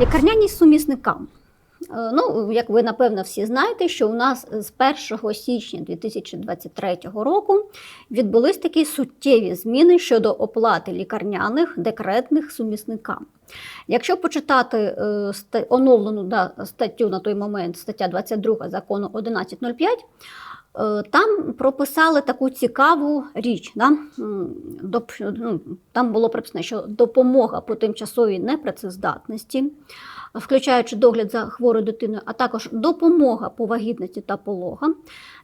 Лікарняні сумісникам. Е, Ну, як ви напевно всі знаєте, що у нас з 1 січня 2023 року відбулись такі суттєві зміни щодо оплати лікарняних декретних сумісникам. Якщо почитати е, оновлену да, статтю на той момент, стаття 22 закону 1105, е, там прописали таку цікаву річ. Да? Ну, Там було прописано, що допомога по тимчасовій непрацездатності, включаючи догляд за хворою дитиною, а також допомога по вагітності та пологам,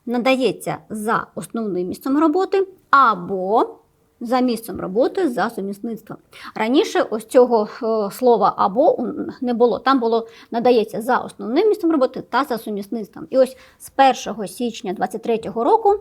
надається за основним місцем роботи або за місцем роботи за сумісництвом. Раніше ось цього е, слова або не було. Там було надається за основним місцем роботи та за сумісництвом. І ось з 1 січня 2023 року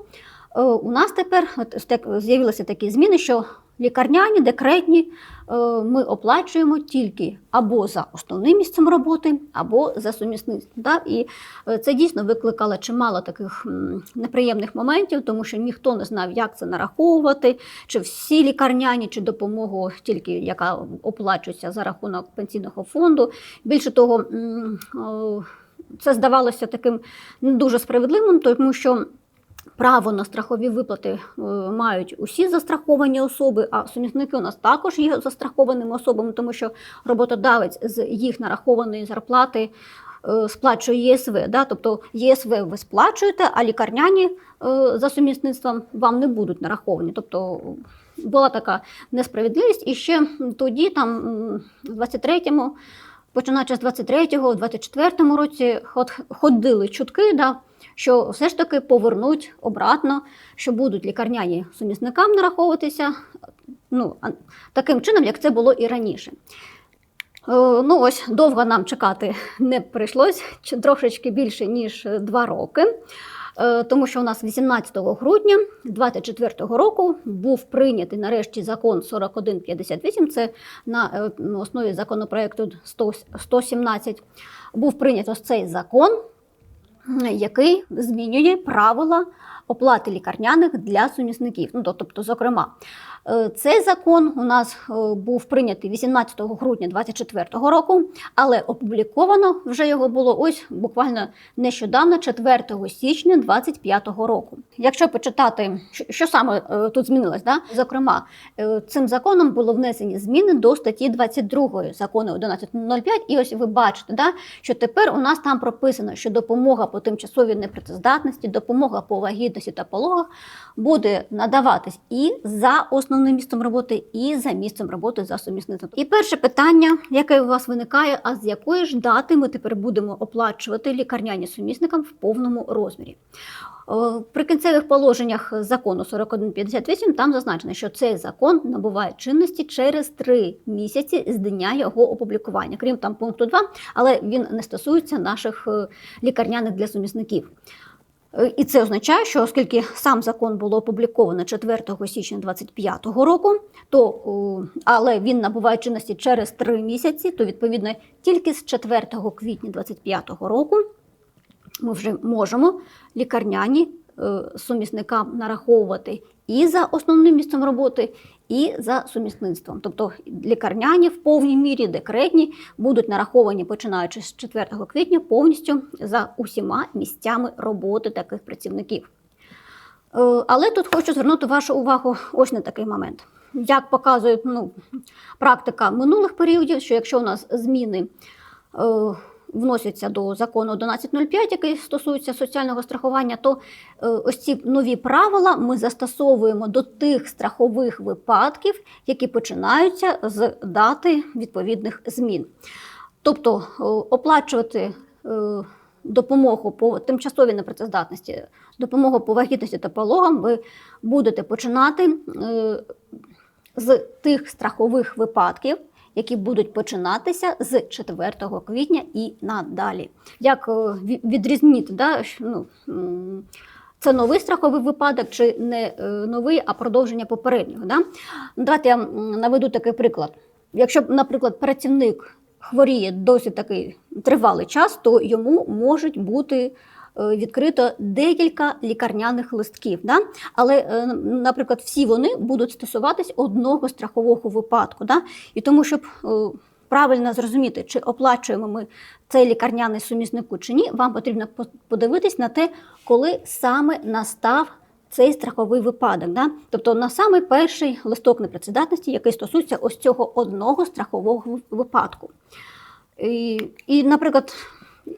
е, у нас тепер от, з'явилися такі зміни, що лікарняні, декретні е, ми оплачуємо тільки або за основним місцем роботи, або за сумісництвом. І е, це дійсно викликало чимало таких неприємних моментів, тому що ніхто не знав, як це нараховувати, чи всі лікарняні, чи допомогу тільки яка оплачується за рахунок пенсійного фонду. Більше того, це здавалося таким не дуже справедливим, тому що. Право на страхові виплати е, мають усі застраховані особи, а сумісники у нас також є застрахованими особами, тому що роботодавець з їх нарахованої зарплати е, сплачує ЄСВ. Да? Тобто ЄСВ ви сплачуєте, а лікарняні е, за сумісництвом вам не будуть нараховані. Тобто була така несправедливість. І ще тоді, там, в 23-му, починаючи з 23-го, в 24-му році ходили чутки, да, що все ж таки повернуть обратно, що будуть лікарняні сумісникам нараховуватися ну, таким чином, як це було і раніше. Е, Ну ось довго нам чекати не прийшлось, трошечки більше ніж два роки. Е, Тому що у нас 18 грудня 2024 року був прийнятий нарешті закон 4158, це на е, на основі законопроекту 100 117. Був прийнят ось цей закон, який змінює правила оплати лікарняних для сумісників. Ну, тобто, зокрема, е, цей закон у нас е, був прийнятий 18 грудня 2024 року, але опубліковано вже його було ось буквально нещодавно, 4 січня 2025 року. Якщо почитати, що- саме е, тут змінилось, да? зокрема, е, цим законом було внесені зміни до статті 22 закону 1105, і ось ви бачите, да, що тепер у нас там прописано, що допомога по тимчасовій непрацездатності, допомога по вагітності та пологах буде надаватись і за основним місцем роботи, і за місцем роботи за сумісництвом. І перше питання, яке у вас виникає: а з якої ж дати ми тепер будемо оплачувати лікарняні сумісникам в повному розмірі? В прикінцевих положеннях закону 4158 там зазначено, що цей закон набуває чинності через три місяці з дня його опублікування, крім там пункту 2, але він не стосується наших е, лікарняних для сумісників. Е, І це означає, що оскільки сам закон було опубліковано 4 січня 2025 року, то але він набуває чинності через три місяці, то відповідно тільки з 4 квітня 2025 року ми вже можемо лікарняні е, сумісникам нараховувати і за основним місцем роботи, і за сумісництвом. Тобто лікарняні в повній мірі, декретні будуть нараховані починаючи з 4 квітня повністю за усіма місцями роботи таких працівників. Е, Але тут хочу звернути вашу увагу ось на такий момент. Як показує ну, практика минулих періодів, що якщо у нас зміни е, вносяться до закону 1105, який стосується соціального страхування, то е, ось ці нові правила ми застосовуємо до тих страхових випадків, які починаються з дати відповідних змін. Тобто е, оплачувати е, допомогу по тимчасовій непрацездатності, допомогу по вагітності та пологам ви будете починати з тих страхових випадків, які будуть починатися з 4 квітня і надалі. Як е, ві- відрізнити, да, ну, це новий страховий випадок чи не е, новий, а продовження попереднього. Да? Давайте я наведу такий приклад. Якщо, наприклад, працівник хворіє досить такий тривалий час, то йому можуть бути відкрито декілька лікарняних листків. Да? Але, е, наприклад, всі вони будуть стосуватись одного страхового випадку. Да? І тому, щоб е, правильно зрозуміти, чи оплачуємо ми цей лікарняний суміснику чи ні, вам потрібно подивитись на те, коли саме настав цей страховий випадок. Да? Тобто на самий перший листок непрацездатності, який стосується ось цього одного страхового випадку. І, і, наприклад,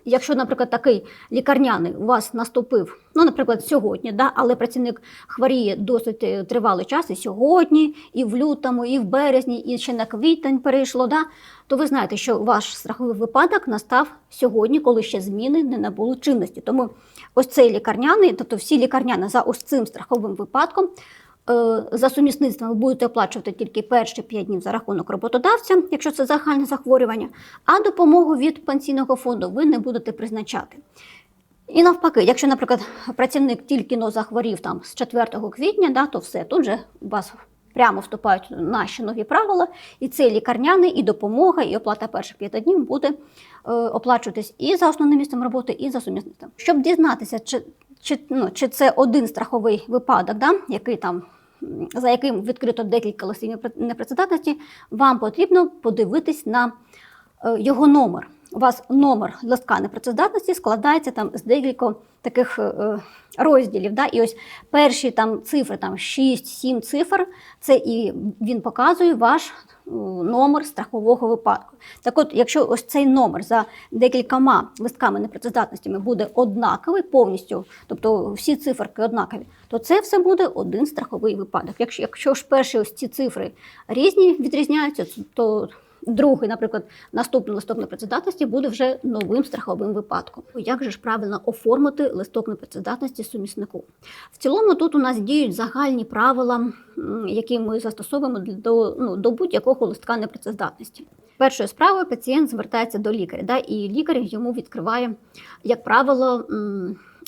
якщо, наприклад, такий лікарняний у вас наступив, ну, наприклад, сьогодні, да, але працівник хворіє досить е, тривалий час, і сьогодні, і в лютому, і в березні, і ще на квітень перейшло, да, то ви знаєте, що ваш страховий випадок настав сьогодні, коли ще зміни не набули чинності. Тому ось цей лікарняний, тобто всі лікарняни за ось цим страховим випадком. Е, За сумісництвом ви будете оплачувати тільки перші 5 днів за рахунок роботодавця, якщо це загальне захворювання, а допомогу від пенсійного фонду ви не будете призначати. І навпаки, якщо, наприклад, працівник тільки но захворів там з 4 квітня, да, то все, тут же вас прямо вступають наші нові правила, і цей лікарняний, і допомога, і оплата перших 5 днів буде е, оплачуватись і за основним місцем роботи, і за сумісництвом. Щоб дізнатися, чи, чи, ну, чи це один страховий випадок, да, який там за яким відкрито декілька листів непрецедентності, вам потрібно подивитись на е, його номер. У вас номер листка непрацездатності складається там з декількох таких е, е, розділів. Да? І ось перші там цифри, там 6-7 цифр, це і він показує ваш е, номер страхового випадку. Так от, якщо ось цей номер за декількома листками непрацездатностями буде однаковий повністю, тобто всі циферки однакові, то це все буде один страховий випадок. Якщо, якщо ж перші ось ці цифри різні відрізняються, то другий, наприклад, наступний листок непрацездатності буде вже новим страховим випадком. Як же ж правильно оформити листок непрацездатності суміснику? В цілому тут у нас діють загальні правила, які ми застосовуємо до, ну, до будь-якого листка непрацездатності. Першою справою пацієнт звертається до лікаря, да, і лікар йому відкриває, як правило,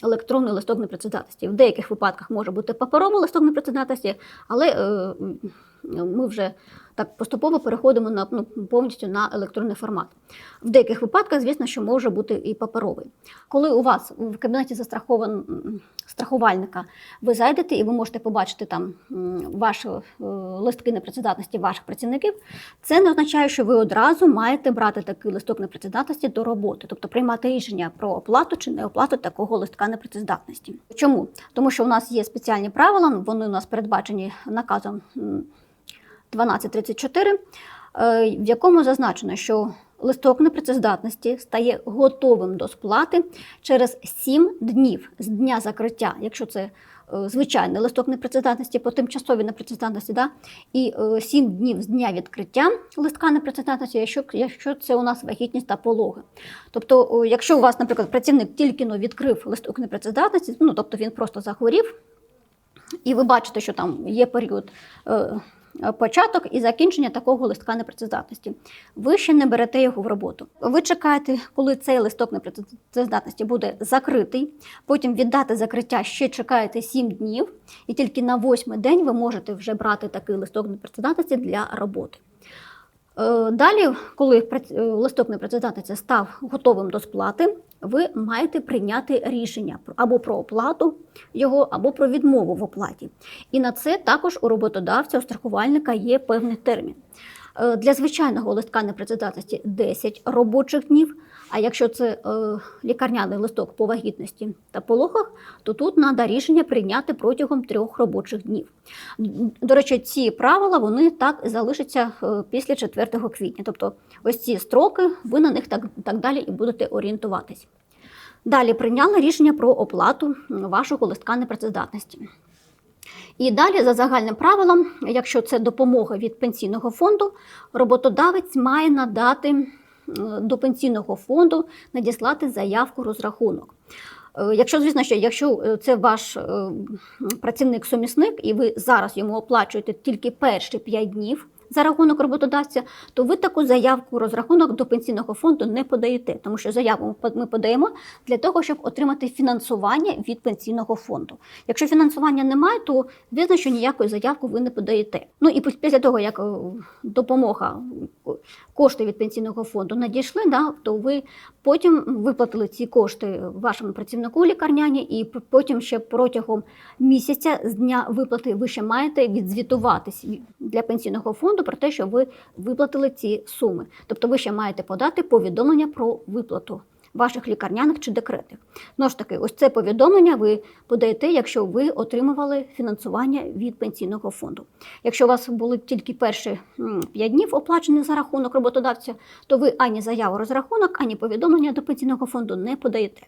електронний листок непрацездатності. В деяких випадках може бути паперовий листок непрацездатності, але е, ми вже так поступово переходимо на ну, повністю на електронний формат. В деяких випадках, звісно, що може бути і паперовий. Коли у вас в кабінеті застрахован страхувальника, ви зайдете і ви можете побачити там ваші е, листки непрацездатності ваших працівників, це не означає, що ви одразу маєте брати такий листок непрацездатності до роботи, тобто приймати рішення про оплату чи не оплату такого листка непрацездатності. Чому? Тому що у нас є спеціальні правила, вони у нас передбачені наказом 1234, е, в якому зазначено, що листок непрацездатності стає готовим до сплати через 7 днів з дня закриття, якщо це е, звичайний листок непрацездатності по тимчасовій непрацездатності, да? і 7 днів з дня відкриття листка непрацездатності, якщо, якщо це у нас вагітність та пологи. Тобто, якщо у вас, наприклад, працівник тільки но відкрив листок непрацездатності, ну тобто він просто захворів, і ви бачите, що там є період е, початок і закінчення такого листка непрацездатності. Ви ще не берете його в роботу. Ви чекаєте, коли цей листок непрацездатності буде закритий. Потім від дати закриття ще чекаєте 7 днів, і тільки на восьмий день ви можете вже брати такий листок непрацездатності для роботи. Е, Далі, коли листок непрацездатності став готовим до сплати, ви маєте прийняти рішення або про оплату його, або про відмову в оплаті. І на це також у роботодавця, у страхувальника є певний термін. Е, Для звичайного листка непрацездатності 10 робочих днів. А якщо це е, лікарняний листок по вагітності та пологах, то тут треба рішення прийняти протягом трьох робочих днів. До речі, ці правила вони так залишаться е, після 4 квітня. Тобто, ось ці строки, ви на них так, так далі і будете орієнтуватись. Далі прийняли рішення про оплату вашого листка непрацездатності. І далі, за загальним правилом, якщо це допомога від пенсійного фонду, роботодавець має надати до пенсійного фонду надіслати заявку розрахунок. Е, Якщо, звісно, що якщо е, це ваш е, працівник-сумісник, і ви зараз йому оплачуєте тільки перші 5 днів за рахунок роботодавця, то ви таку заявку розрахунок до пенсійного фонду не подаєте, тому що заяву ми подаємо для того, щоб отримати фінансування від пенсійного фонду. Якщо фінансування немає, то звісно, що ніякої заявки ви не подаєте. Ну і після того, як е, допомога кошти від пенсійного фонду надійшли, да, то ви потім виплатили ці кошти вашому працівнику лікарняні, і потім ще протягом місяця з дня виплати ви ще маєте відзвітуватись для пенсійного фонду фонду про те, що ви виплатили ці суми. Тобто ви ще маєте подати повідомлення про виплату ваших лікарняних чи декретів. Знову ж таки, ось це повідомлення ви подаєте, якщо ви отримували фінансування від пенсійного фонду. Якщо у вас були тільки перші 5 днів оплачені за рахунок роботодавця, то ви ані заяву розрахунок, ані повідомлення до пенсійного фонду не подаєте.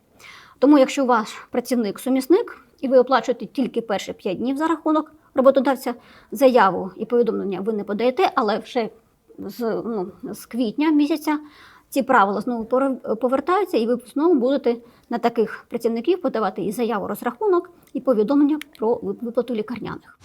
Тому, якщо ваш працівник сумісник і ви оплачуєте тільки перші 5 днів за рахунок роботодавця, заяву і повідомлення ви не подаєте, але вже з, ну, з квітня місяця ці правила знову повертаються, і ви знову будете на таких працівників подавати і заяву розрахунок, і повідомлення про виплату лікарняних.